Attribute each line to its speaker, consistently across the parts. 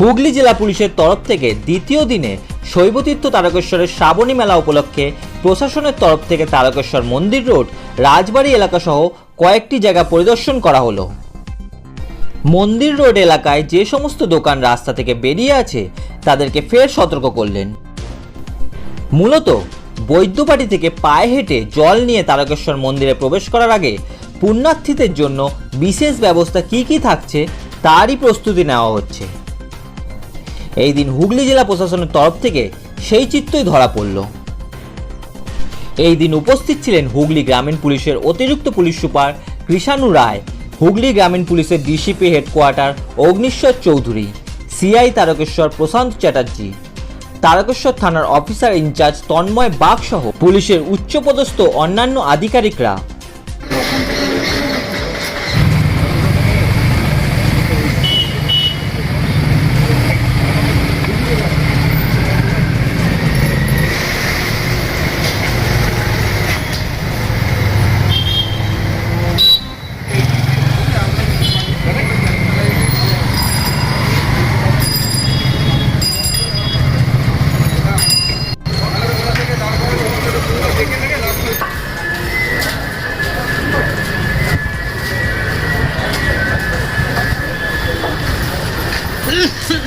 Speaker 1: হুগলি জেলা পুলিশের তরফ থেকে দ্বিতীয় দিনে শৈবতীর্থ তারকেশ্বরের শ্রাবণী মেলা উপলক্ষে প্রশাসনের তরফ থেকে তারকেশ্বর মন্দির রোড, রাজবাড়ি এলাকা সহ কয়েকটি জায়গা পরিদর্শন করা হলো। মন্দির রোড এলাকায় যে সমস্ত দোকান রাস্তা থেকে বেরিয়ে আছে, তাদেরকে ফের সতর্ক করলেন। মূলত বৈদ্যবাড়ি থেকে পায়ে হেঁটে জল নিয়ে তারকেশ্বর মন্দিরে প্রবেশ করার আগে পুণ্যার্থীদের জন্য বিশেষ ব্যবস্থা কি কি থাকছে, তারই প্রস্তুতি নেওয়া হচ্ছে। এই দিন হুগলি জেলা প্রশাসনের তরফ থেকে সেই চিত্রই ধরা পড়ল। এই দিন উপস্থিত ছিলেন হুগলি গ্রামীণ পুলিশের অতিরিক্ত পুলিশ সুপার কৃষাণু রায়, হুগলি গ্রামীণ পুলিশের DCP headquarter Agniswar Chowdhury, CI Tarakeswar Prashanta Chatterjee, Tarakeswar থানার অফিসার ইনচার্জ তন্ময় বাগ সহ পুলিশের উচ্চপদস্থ অন্যান্য আধিকারিকরা।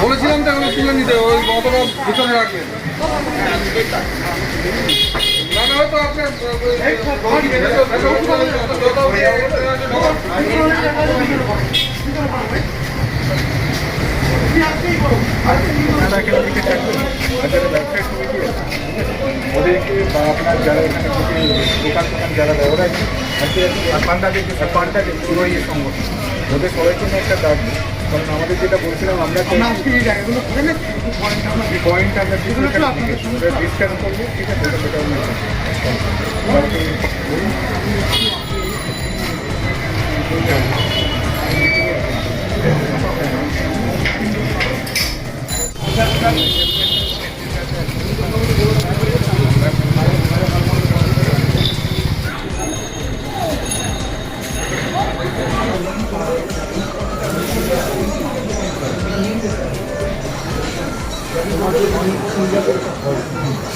Speaker 2: বলেছিলাম তো তুলে নিতে, ওই অতটা ভিতরে রাখবেন
Speaker 3: ওদেরকে বা আপনার যারা এখানে থেকে দোকান যারা দেয় ওরা পান্ডাকে পান্ডাকে পুরো ইয়ে সংগঠন। ওদের সবাইকে একটা দাবি কারণ আমাদের যেটা বলছিলাম আমরা
Speaker 4: আমরা আজকে এই জায়গাগুলো করে না কিন্তু পয়েন্ট আমরা
Speaker 3: পয়েন্ট আমরা
Speaker 4: সেগুলো একটু আপনাদের সঙ্গে
Speaker 3: ডিসকাস ঠিক আছে Thank you. 考え方を変えた。